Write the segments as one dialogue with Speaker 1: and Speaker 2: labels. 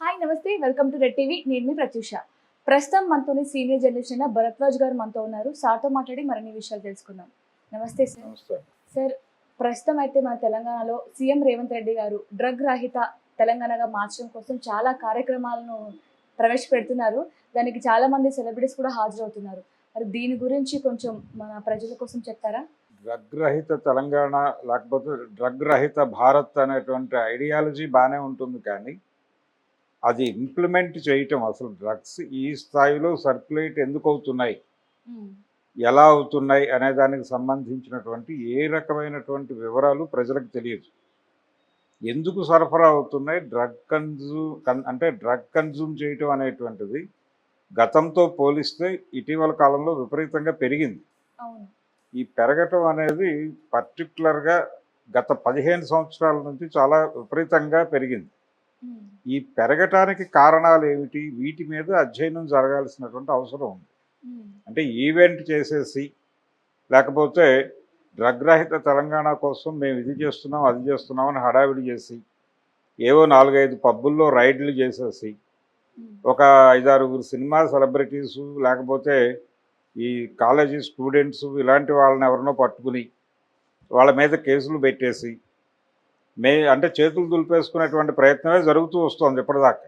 Speaker 1: Hi నమస్తే. Welcome to red TV. నేను మీ ప్రత్యూష. ప్రస్తుతం మనతోని సీనియర్ జర్నలిస్ట్ అయిన భరద్వాజ్ గారు మనతో ఉన్నారు. సార్తో మాట్లాడి మరిన్ని విషయాలు తెలుసుకుందాం. నమస్తే సార్. సార్ ప్రస్తుతం అయితే మన తెలంగాణలో సీఎం రేవంత్ రెడ్డి గారు డ్రగ్ రహిత తెలంగాణగా మార్చడం కోసం చాలా కార్యక్రమాలను ప్రవేశపెడుతున్నారు. దానికి చాలా మంది సెలబ్రిటీస్ కూడా హాజరవుతున్నారు. మరి దీని గురించి కొంచెం మన ప్రజల కోసం చెప్తారా?
Speaker 2: డ్రగ్ రహిత తెలంగాణ లేకపోతే డ్రగ్ రహిత భారత్ అనేటువంటి ఐడియాలజీ బాగానే ఉంటుంది కానీ అది ఇంప్లిమెంట్ చేయటం అసలు డ్రగ్స్ ఈ స్థాయిలో సర్క్యులేట్ ఎందుకు అవుతున్నాయి? ఎలా అవుతున్నాయి అనే దానికి సంబంధించినటువంటి ఏ రకమైనటువంటి వివరాలు ప్రజలకు తెలియదు. ఎందుకు సరఫరా అవుతున్నాయి? డ్రగ్ కన్జ్యూమ్ అంటే డ్రగ్ కన్జ్యూమ్ చేయటం అనేటువంటిది గతంతో పోలిస్తే ఇటీవల కాలంలో విపరీతంగా పెరిగింది. ఈ పెరగటం అనేది పర్టికులర్గా గత పదిహేను సంవత్సరాల నుంచి చాలా విపరీతంగా పెరిగింది. ఈ పెరగటానికి కారణాలు ఏమిటి వీటి మీద అధ్యయనం జరగాల్సినటువంటి అవసరం ఉంది. అంటే ఈవెంట్ చేసేసి లేకపోతే డ్రగ్ రహిత తెలంగాణ కోసం మేము ఇది చేస్తున్నాం అది చేస్తున్నాం అని హడావిడి చేసి ఏవో నాలుగైదు పబ్బుల్లో రైడ్లు చేసేసి. ఒక ఐదారుగురు సినిమా సెలబ్రిటీస్ లేకపోతే ఈ కాలేజీ స్టూడెంట్స్ ఇలాంటి వాళ్ళని ఎవరినో పట్టుకుని వాళ్ళ మీద కేసులు పెట్టేసి మే అంటే చేతులు దులిపేసుకునేటువంటి ప్రయత్నమే జరుగుతూ వస్తుంది ఇప్పటిదాకా.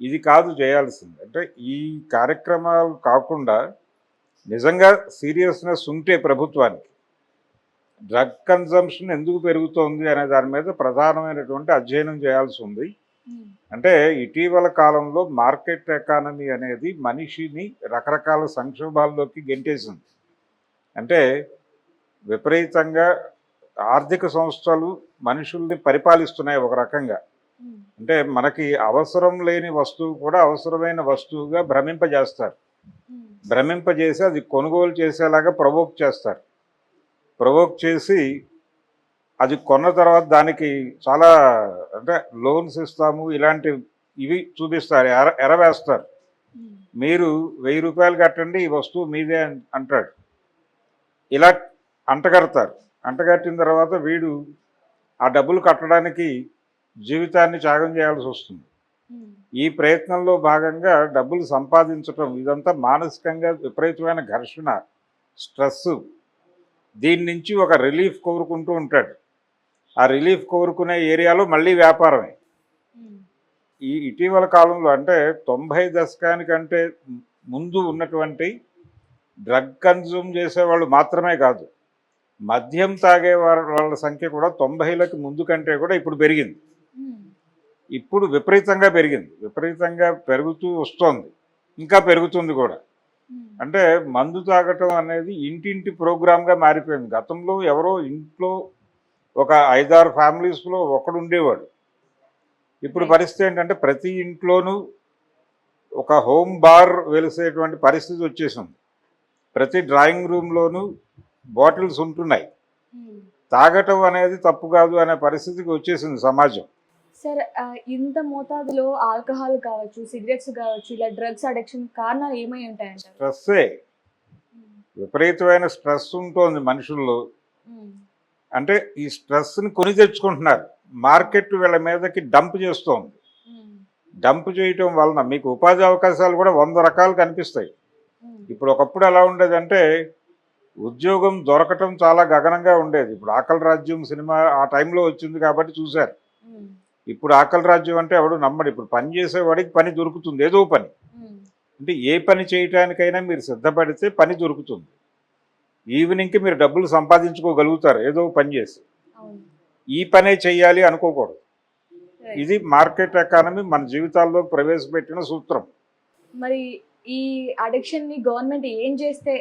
Speaker 2: ఇది కాదు చేయాల్సింది అంటే ఈ కార్యక్రమాలు కాకుండా నిజంగా సీరియస్నెస్ ఉంటే ప్రభుత్వానికి డ్రగ్ కన్జంప్షన్ ఎందుకు పెరుగుతోంది అనే దాని మీద ప్రధానమైనటువంటి అధ్యయనం చేయాల్సి ఉంది. అంటే ఇటీవల కాలంలో మార్కెట్ ఎకానమీ అనేది మనిషిని రకరకాల సంక్షోభాల్లోకి గెంటేసింది అంటే విపరీతంగా ఆర్థిక సంస్థలు మనుషుల్ని పరిపాలిస్తున్నాయి ఒక రకంగా. అంటే మనకి అవసరం లేని వస్తువు కూడా అవసరమైన వస్తువుగా భ్రమింపజేస్తారు. భ్రమింపజేసి అది కొనుగోలు చేసేలాగా ప్రవోక్ చేస్తారు ప్రవోక్ చేసి అది కొన్న తర్వాత దానికి చాలా అంటే లోన్స్ ఇస్తాము ఇలాంటి ఇవి చూపిస్తారు ఎర ఎరవేస్తారు. మీరు వెయ్యి రూపాయలు కట్టండి ఈ వస్తువు మీదే అంటాడు ఇలా అంటగడతారు అంటగట్టిన తర్వాత వీడు ఆ డబ్బులు కట్టడానికి జీవితాన్ని త్యాగం చేయాల్సి వస్తుంది. ఈ ప్రయత్నంలో భాగంగా డబ్బులు సంపాదించటం ఇదంతా మానసికంగా విపరీతమైన ఘర్షణ స్ట్రెస్. దీని నుంచి ఒక రిలీఫ్ కోరుకుంటూ ఉంటాడు. ఆ రిలీఫ్ కోరుకునే ఏరియాలో మళ్ళీ వ్యాపారమే. ఈ ఇటీవల కాలంలో అంటే తొంభై దశకానికంటే ముందు ఉన్నటువంటి డ్రగ్ కన్జ్యూమ్ చేసేవాళ్ళు మాత్రమే కాదు. మద్యం తాగే వాళ్ళ సంఖ్య కూడా తొంభైలకి ముందు కంటే కూడా ఇప్పుడు పెరిగింది. ఇప్పుడు విపరీతంగా పెరిగింది. విపరీతంగా పెరుగుతూ వస్తోంది. ఇంకా పెరుగుతుంది కూడా. అంటే మందు తాగటం అనేది ఇంటింటి ప్రోగ్రామ్గా మారిపోయింది. గతంలో ఎవరో ఇంట్లో ఒక ఐదారు ఫ్యామిలీస్లో ఒకడు ఉండేవాడు. ఇప్పుడు. పరిస్థితి ఏంటంటే ప్రతి ఇంట్లోనూ ఒక హోమ్ బార్ వెలిసేటువంటి పరిస్థితి వచ్చేసింది. ప్రతి డ్రాయింగ్ రూమ్లోనూ బాటిల్స్ ఉంటున్నాయి. తాగటం అనేది తప్పు కాదు అనే పరిస్థితికి వచ్చేసింది సమాజం
Speaker 1: సార్ ఇంత మోతాదులో ఆల్కహాల్ కావచ్చు సిగరెట్స్ కావచ్చు ఇలా డ్రగ్స్ అడిక్షన్ కారణాలు ఏమై ఉంటాయంటారు
Speaker 2: స్ట్రెస్సే. విపరీతమైన స్ట్రెస్ ఉంటుంది మనుషుల్లో. అంటే ఈ స్ట్రెస్ని కొని తెచ్చుకుంటున్నారు మార్కెట్ వీళ్ళ మీదకి డంప్ చేస్తోంది. డంప్ చేయటం వలన మీకు ఉపాధి అవకాశాలు కూడా వంద రకాలు కనిపిస్తాయి. ఇప్పుడు ఒకప్పుడు ఎలా ఉండేదంటే ఉద్యోగం దొరకటం చాలా గగనంగా ఉండేది. ఇప్పుడు ఆకలి రాజ్యం సినిమా ఆ టైంలో వచ్చింది కాబట్టి చూశారు. ఇప్పుడు ఆకలి రాజ్యం అంటే ఎవడు నమ్మడు. ఇప్పుడు పని చేసేవాడికి పని దొరుకుతుంది. ఏదో పని. అంటే ఏ పని చేయటానికైనా మీరు సిద్ధపడితే పని దొరుకుతుంది. ఈవినింగ్కి మీరు డబ్బులు సంపాదించుకోగలుగుతారు. ఏదో పని చేసి. ఈ పనే చెయ్యాలి అనుకోకూడదు. ఇది మార్కెట్ ఎకానమీ మన జీవితాల్లో ప్రవేశపెట్టిన సూత్రం.
Speaker 1: మరి ఈ అడిక్షన్ని గవర్నమెంట్ ఏం చేస్తే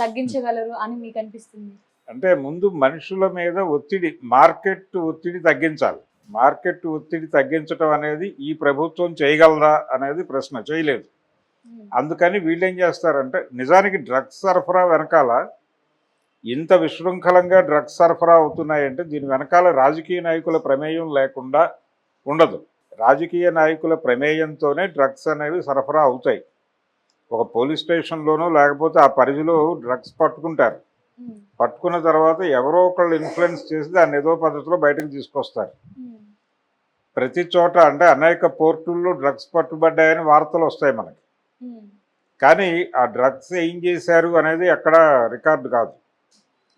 Speaker 1: తగ్గించగలరు అని మీకు అనిపిస్తుంది?
Speaker 2: అంటే ముందు మనుషుల మీద ఒత్తిడి మార్కెట్ ఒత్తిడి తగ్గించాలి. మార్కెట్ ఒత్తిడి తగ్గించడం అనేది ఈ ప్రభుత్వం చేయగలరా అనేది ప్రశ్న చేయలేదు. అందుకని వీళ్ళు ఏం చేస్తారంటే నిజానికి డ్రగ్స్ సరఫరా వెనకాల ఇంత విశృంఖలంగా డ్రగ్స్ సరఫరా అవుతున్నాయంటే దీని వెనకాల రాజకీయ నాయకుల ప్రమేయం లేకుండా ఉండదు. రాజకీయ నాయకుల ప్రమేయంతోనే డ్రగ్స్ అనేవి సరఫరా అవుతాయి. ఒక పోలీస్ స్టేషన్లోనో లేకపోతే ఆ పరిధిలో డ్రగ్స్ పట్టుకుంటారు. పట్టుకున్న తర్వాత ఎవరో ఒకళ్ళు ఇన్ఫ్లుయెన్స్ చేసి దాన్ని ఏదో పద్ధతిలో బయటకు తీసుకొస్తారు. ప్రతి చోట అంటే అనేక పోర్టుల్లో డ్రగ్స్ పట్టుబడ్డాయని వార్తలు వస్తాయి మనకి. కానీ ఆ డ్రగ్స్ ఏం చేశారు అనేది ఎక్కడ రికార్డు కాదు.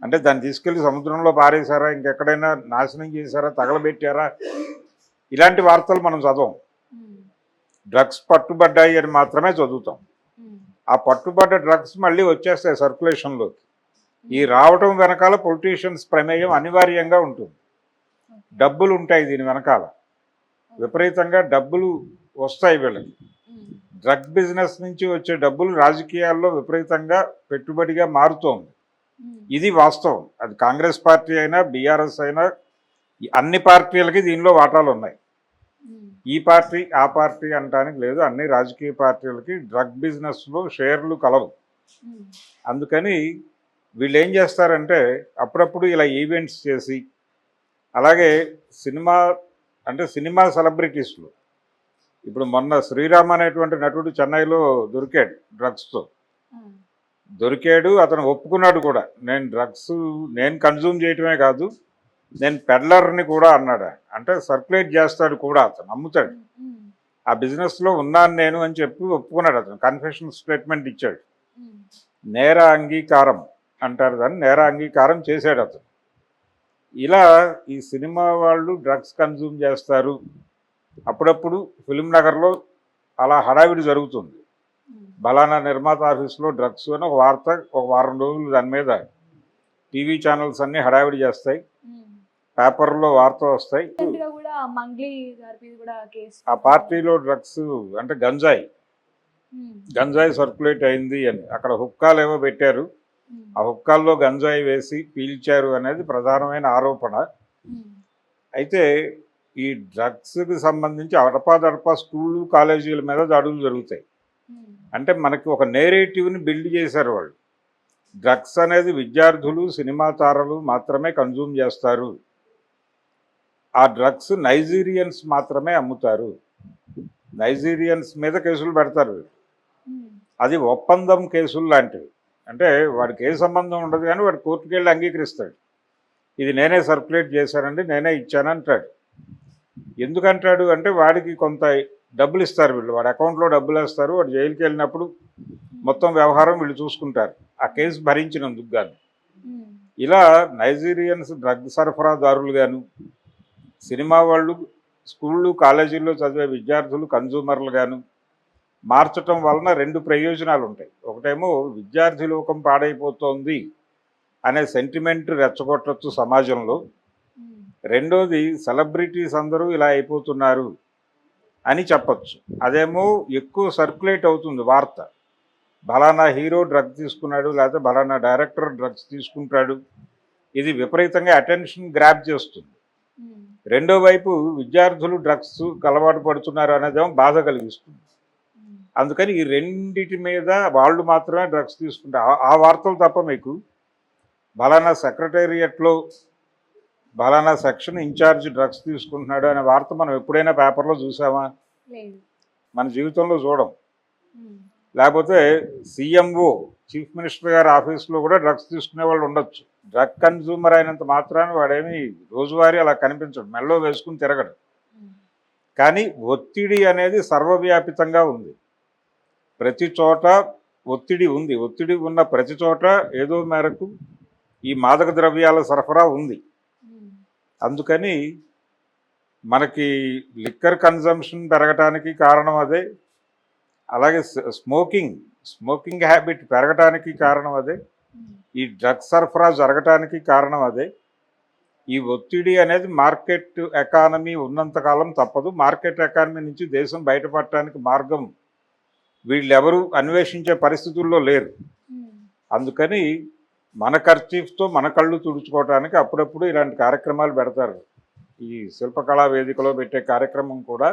Speaker 2: అంటే దాన్ని తీసుకెళ్ళి సముద్రంలో పారేశారా ఇంకెక్కడైనా నాశనం చేశారా తగలబెట్టారా? ఇలాంటి వార్తలు మనం చదవం. డ్రగ్స్ పట్టుబడ్డాయి అని మాత్రమే చదువుతాం. ఆ పట్టుబడ్డ డ్రగ్స్ మళ్ళీ వచ్చేస్తాయి సర్క్యులేషన్లోకి ఈ రావటం వెనకాల పొలిటీషియన్స్ ప్రమేయం అనివార్యంగా ఉంటుంది. డబ్బులు ఉంటాయి దీని వెనకాల. విపరీతంగా డబ్బులు వస్తాయి వీళ్ళకి. డ్రగ్ బిజినెస్ నుంచి వచ్చే డబ్బులు రాజకీయాల్లో విపరీతంగా పెట్టుబడిగా మారుతోంది. ఇది వాస్తవం. అది కాంగ్రెస్ పార్టీ అయినా బీఆర్ఎస్ అయినా అన్ని పార్టీలకి దీనిలో వాటాలు ఉన్నాయి ఈ పార్టీ ఆ పార్టీ అనడానికి లేదు. అన్ని రాజకీయ పార్టీలకి డ్రగ్ బిజినెస్లో షేర్లు కలవు. అందుకని వీళ్ళు ఏం చేస్తారంటే అప్పుడప్పుడు ఇలా ఈవెంట్స్ చేసి అలాగే సినిమా అంటే సినిమా సెలబ్రిటీస్లో. ఇప్పుడు మొన్న శ్రీరామ్ అనేటువంటి నటుడు చెన్నైలో దొరికాడు డ్రగ్స్తో. దొరికాడు అతను ఒప్పుకున్నాడు కూడా. నేను డ్రగ్స్ నేను కన్జ్యూమ్ చేయటమే కాదు నేను పెడ్లర్ని కూడా అన్నాడు. అంటే సర్క్యులేట్ చేస్తాడు కూడా అతను అమ్ముతాడు ఆ బిజినెస్లో ఉన్నాను నేను అని చెప్పి ఒప్పుకున్నాడు అతను. కన్ఫెషన్ స్టేట్మెంట్ ఇచ్చాడు. నేర అంగీకారం అంటారు దాన్ని నేర అంగీకారం చేశాడు అతను. ఇలా ఈ సినిమా వాళ్ళు డ్రగ్స్ కన్జ్యూమ్ చేస్తారు. అప్పుడప్పుడు ఫిలిం నగర్లో అలా హడావిడి జరుగుతుంది. బలానా నిర్మాత ఆఫీస్లో డ్రగ్స్ అని ఒక వార్త ఒక వారం రోజులు దాని మీద టీవీ ఛానల్స్ అన్నీ హడావిడి చేస్తాయి. పేపర్లో వార్తలు వస్తాయి. ఆ పార్టీలో డ్రగ్స్ అంటే గంజాయి. గంజాయి సర్క్యులేట్ అయింది అని. అక్కడ హుక్కాలు ఏవో పెట్టారు ఆ హుక్కాల్లో గంజాయి వేసి పీల్చారు అనేది ప్రధానమైన ఆరోపణ. అయితే ఈ డ్రగ్స్కి సంబంధించి అడపాదడపా స్కూళ్ళు కాలేజీల మీద దాడులు జరుగుతాయి. అంటే మనకి ఒక నేరేటివ్ని బిల్డ్ చేశారు వాళ్ళు. డ్రగ్స్ అనేది విద్యార్థులు సినిమా తారలు మాత్రమే కన్జ్యూమ్ చేస్తారు. ఆ డ్రగ్స్ నైజీరియన్స్ మాత్రమే అమ్ముతారు. నైజీరియన్స్ మీద కేసులు పెడతారు. అది ఒప్పందం కేసులు లాంటివి. అంటే వాడికి ఏ సంబంధం ఉండదు కానీ వాడు కోర్టుకు వెళ్ళి అంగీకరిస్తాడు. ఇది నేనే సర్క్యులేట్ చేశానండి నేనే ఇచ్చాను అంటాడు. ఎందుకంటాడు అంటే వాడికి కొంత డబ్బులు ఇస్తారు వీళ్ళు. వాడి అకౌంట్లో డబ్బులు వేస్తారు. వాడు జైలుకి వెళ్ళినప్పుడు మొత్తం వ్యవహారం వీళ్ళు చూసుకుంటారు. ఆ కేసు భరించినందుకు గాను.
Speaker 1: ఉమ్,
Speaker 2: ఇలా నైజీరియన్స్ డ్రగ్ సరఫరాదారులు గాను సినిమా వాళ్ళు స్కూళ్ళు కాలేజీల్లో చదివే విద్యార్థులు కన్జ్యూమర్లు గాను మార్చటం వలన రెండు ప్రయోజనాలు ఉంటాయి. ఒకటేమో విద్యార్థి లోకం పాడైపోతోంది అనే సెంటిమెంట్ రెచ్చగొట్టచ్చు సమాజంలో. రెండోది సెలబ్రిటీస్ అందరూ ఇలా అయిపోతున్నారు అని చెప్పచ్చు. అదేమో ఎక్కువ సర్క్యులేట్ అవుతుంది వార్త. బలానా హీరో డ్రగ్ తీసుకున్నాడు లేకపోతే బలానా డైరెక్టర్ డ్రగ్స్ తీసుకుంటాడు. ఇది విపరీతంగా అటెన్షన్ గ్రాప్ చేస్తుంది. రెండో వైపు విద్యార్థులు డ్రగ్స్ అలవాటు పడుతున్నారు అనేదేమో బాధ కలిగిస్తుంది. అందుకని ఈ రెండిటి మీద వాళ్ళు మాత్రమే డ్రగ్స్ తీసుకుంటారు ఆ- వార్తలు తప్ప మీకు బలానా సెక్రటేరియట్లో బలానా సెక్షన్ ఇన్ఛార్జ్ డ్రగ్స్ తీసుకుంటున్నాడు అనే వార్త మనం ఎప్పుడైనా పేపర్లో చూసామా? మన జీవితంలో చూడం. లేకపోతే సీఎంఓ చీఫ్ మినిస్టర్ గారి ఆఫీస్లో కూడా డ్రగ్స్ తీసుకునే వాళ్ళు ఉండొచ్చు. డ్రగ్ కన్జ్యూమర్ అయినంత మాత్రాన వాడేమి రోజువారీ అలా కనిపించడు. మెల్లో వేసుకుని తిరగడు. కానీ ఒత్తిడి అనేది సర్వవ్యాపితంగా ఉంది. ప్రతి చోట ఒత్తిడి ఉంది. ఒత్తిడి ఉన్న ప్రతి చోట ఏదో మేరకు ఈ మాదక ద్రవ్యాల సరఫరా ఉంది. అందుకని మనకి లిక్కర్ కన్జంప్షన్ పెరగటానికి కారణం అదే. అలాగే స్మోకింగ్ స్మోకింగ్ హ్యాబిట్ పెరగటానికి కారణం అదే. ఈ డ్రగ్ సరఫరా జరగటానికి కారణం అదే. ఈ ఒత్తిడి అనేది మార్కెట్ ఎకానమీ ఉన్నంతకాలం తప్పదు. మార్కెట్ ఎకానమీ నుంచి దేశం బయటపడటానికి మార్గం వీళ్ళెవరూ అన్వేషించే పరిస్థితుల్లో లేరు. అందుకని మన ఖర్చీఫ్తో మన కళ్ళు తుడుచుకోవటానికి అప్పుడప్పుడు ఇలాంటి కార్యక్రమాలు పెడతారు. ఈ శిల్పకళా వేదికలో పెట్టే కార్యక్రమం కూడా